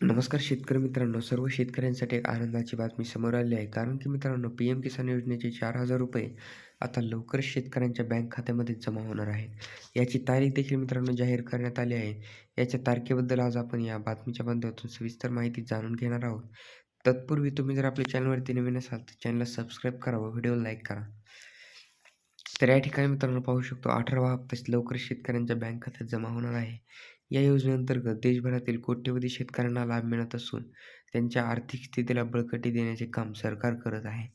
नमस्कार शेतकरी मित्रांनो सर्व शेतकऱ्यांसाठी एक आनंदाची बातमी समोर आली आहे. कारण की मित्रांनो पी एम किसान योजनेचे चार हजार रुपये आता लवकरच शेतकऱ्यांच्या बँक खात्यामध्ये जमा होणार आहे. याची तारीख देखील मित्रांनो जाहीर करण्यात आली आहे. याच्या तारखेबद्दल आज आपण या बातमीच्या माध्यमातून सविस्तर माहिती जाणून घेणार आहोत. तत्पूर्वी तुम्ही जर आपल्या चॅनलवरती नवीन असाल तर चॅनलला सबस्क्राईब करा व व्हिडिओ लाईक करा. तर या ठिकाणी मित्रांनो पाहू शकतो अठरावा हप्ता लवकर शेतकऱ्यांच्या बँक खात्यात जमा होणार आहे. या योजनेअंतर्गत देशभरातील कोट्यवधी शेतकऱ्यांना लाभ मिळत असून त्यांच्या आर्थिक स्थितीला बळकटी देण्याचे काम सरकार करत आहे.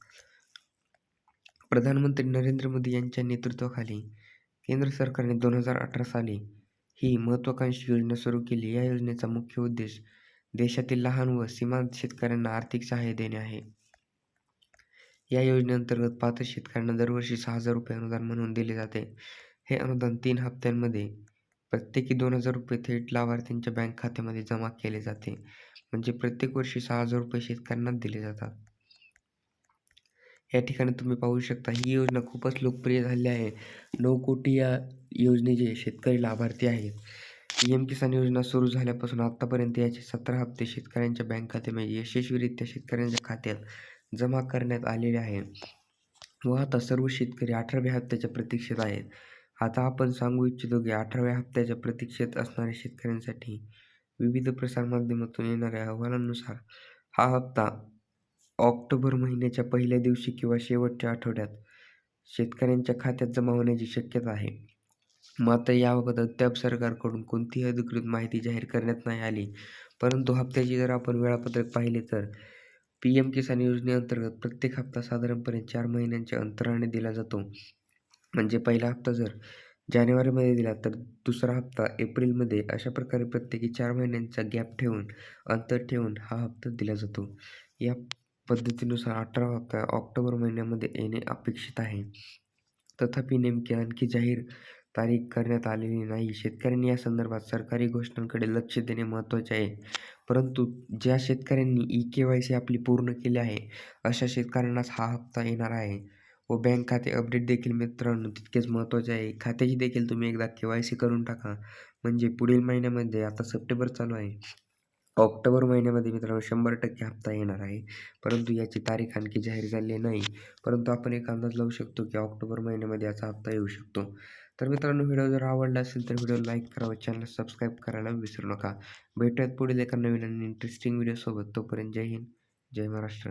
प्रधानमंत्री नरेंद्र मोदी यांच्या नेतृत्वाखाली केंद्र सरकारने दोन हजार अठरा साली ही महत्त्वाकांक्षी योजना सुरू केली. या योजनेचा मुख्य उद्देश देशातील लहान व सीमांत शेतकऱ्यांना आर्थिक सहाय्य देणे आहे. या योजनेअंतर्गत पात्र शेतकऱ्यांना दरवर्षी सहा हजार रुपये अनुदान म्हणून दिले जाते. हे अनुदान तीन हप्त्यांमध्ये प्रत्येकी दोन हजार रुपये थेट लाभार्थ्यांच्या बँक खात्यामध्ये जमा केले जाते म्हणजे प्रत्येक वर्षी सहा हजार रुपये शेतकऱ्यांनाच दिले जातात. या ठिकाणी तुम्ही पाहू शकता ही योजना खूपच लोकप्रिय झाली आहे. नऊ कोटी या योजनेचे शेतकरी लाभार्थी आहेत. पीएम किसान योजना सुरू झाल्यापासून आत्तापर्यंत याचे सतरा हप्ते शेतकऱ्यांच्या बँक खात्यामध्ये यशस्वीरित्या शेतकऱ्यांच्या खात्यात जमा करण्यात आलेले आहे. व आता सर्व शेतकरी अठराव्या हप्त्याच्या प्रतीक्षेत आहेत. आता आपण सांगू इच्छितो की अठराव्या हप्त्याच्या प्रतीक्षेत असणाऱ्या शेतकऱ्यांसाठी विविध प्रसारमाध्यमातून येणाऱ्या अहवालांनुसार हा हप्ता ऑक्टोबर महिन्याच्या पहिल्या दिवशी किंवा शेवटच्या आठवड्यात शेतकऱ्यांच्या खात्यात जमा होण्याची शक्यता आहे. मात्र याबाबत अद्याप सरकारकडून कोणतीही अधिकृत माहिती जाहीर करण्यात नाही आली. परंतु हप्त्याची जर आपण वेळापत्रक पाहिले तर पी एम किसान योजनेअंतर्गत प्रत्येक हप्ता साधारणपणे चार महिन्यांच्या अंतराने दिला जातो. म्हणजे पहिला हप्ता जर जानेवारीमध्ये दिला तर दुसरा हप्ता एप्रिलमध्ये अशा प्रकारे प्रत्येकी चार महिन्यांचा गॅप ठेवून अंतर ठेवून हा हप्ता दिला जातो. या पद्धतीनुसार अठरा हप्ता ऑक्टोबर महिन्यामध्ये येणे अपेक्षित आहे. तथापि नेमकी आणखी जाहीर तारीख करण्यात आलेली नाही. शेतकऱ्यांनी या संदर्भात सरकारी घोषणांकडे लक्ष देणे महत्त्वाचे आहे. परंतु ज्या शेतकऱ्यांनी ई के वाय सी आपली पूर्ण केली आहे अशा शेतकऱ्यांनाच हा हप्ता येणार आहे व बँक खाते अपडेट देखील मित्रांनो तितकेच महत्त्वाचे आहे. खात्याची देखील तुम्ही एकदा के वाय सी करून टाका. म्हणजे पुढील महिन्यामध्ये आता सप्टेंबर चालू आहे. ऑक्टोबर महिन्यामध्ये मित्रांनो शंभर टक्के हप्ता येणार आहे. परंतु याची तारीख आणखी जाहीर झाली नाही. परंतु आपण एक अंदाज लावू शकतो की ऑक्टोबर महिन्यामध्ये याचा हप्ता येऊ शकतो. तर मित्रांनो व्हिडिओ जर आवडला असेल तर व्हिडिओ लाईक करावा चॅनल सबस्क्राईब करायला विसरू नका. भेटूयात पुढील एका नवीन आणि इंटरेस्टिंग व्हिडिओसोबत तोपर्यंत जय हिंद जय महाराष्ट्र.